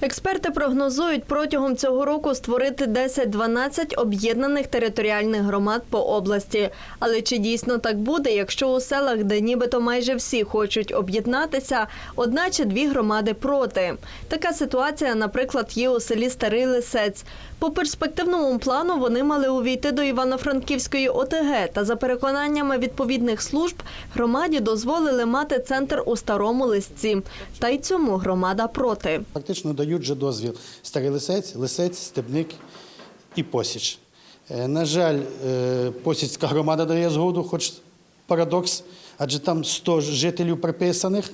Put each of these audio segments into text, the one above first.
Експерти прогнозують протягом цього року створити 10-12 об'єднаних територіальних громад по області. Але чи дійсно так буде, якщо у селах, де нібито майже всі хочуть об'єднатися, одна чи дві громади проти? Така ситуація, наприклад, є у селі Старий Лисець. По перспективному плану вони мали увійти до Івано-Франківської ОТГ, та за переконаннями відповідних служб громаді дозволили мати центр у старому лисці. Та й цьому громада проти. Фактично дають вже дозвіл старий лисець, лисець, степник і посіч. Е, На жаль, е, посічська громада дає згоду, хоч парадокс, адже там 100 жителів приписаних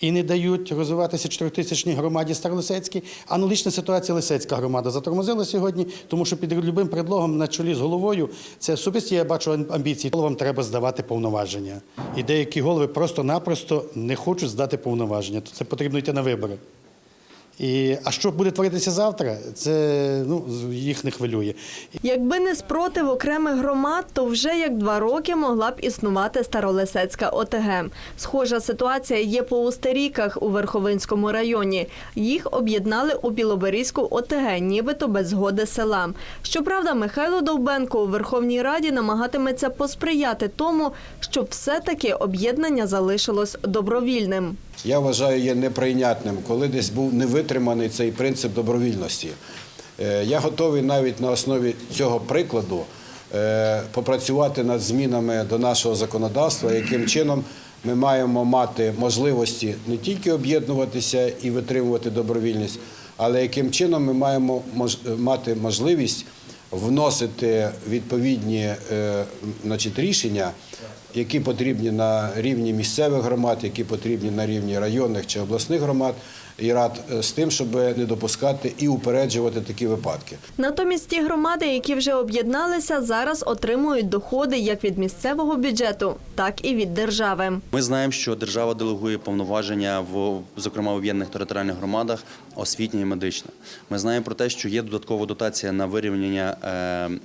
і не дають розвиватися чотиритисячній громаді Старолисецькій. Аналогічна ситуація Лисецька громада затормозила сьогодні, тому що під любим предлогом на чолі з головою це особисті, я бачу амбіції. Головам треба здавати повноваження. І деякі голови просто-напросто не хочуть здати повноваження. Це потрібно йти на вибори. І, а що буде творитися завтра, це ну, їх не хвилює. Якби не спротив окремих громад, то вже як два роки могла б існувати Старолисецька ОТГ. Схожа ситуація є по Устеріках у Верховинському районі. Їх об'єднали у Білоберізьку ОТГ, нібито без згоди села. Щоправда, Михайло Довбенко у Верховній Раді намагатиметься посприяти тому, щоб все-таки об'єднання залишилось добровільним. Я вважаю, є неприйнятним, коли десь був не витриманий цей принцип добровільності. Е, Я готовий навіть на основі цього прикладу е, попрацювати над змінами до нашого законодавства, яким чином ми маємо мати можливості не тільки об'єднуватися і витримувати добровільність, але яким чином ми маємо мати можливість вносити відповідні е, рішення, які потрібні на рівні місцевих громад, які потрібні на рівні районних чи обласних громад і рад е, з тим, щоб не допускати і упереджувати такі випадки. Натомість ті громади, які вже об'єдналися, зараз отримують доходи як від місцевого бюджету, так і від держави. Ми знаємо, що держава делегує повноваження в зокрема в об'єднаних територіальних громадах освітнє і медичне. Ми знаємо про те, що є додаткова дотація на вирівняння е,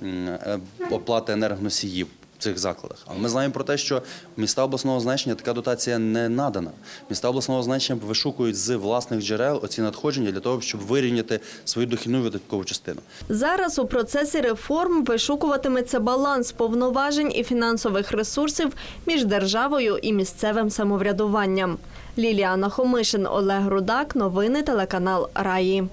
е, оплати енергоносіїв. Цих закладах, але ми знаємо про те, що міста обласного значення така дотація не надана. Міста обласного значення вишукують з власних джерел оці надходження для того, щоб вирівняти свою дохідну видаткову частину. Зараз у процесі реформ вишукуватиметься баланс повноважень і фінансових ресурсів між державою і місцевим самоврядуванням. Ліліана Хомишин, Олег Рудак. Новини телеканал Раї.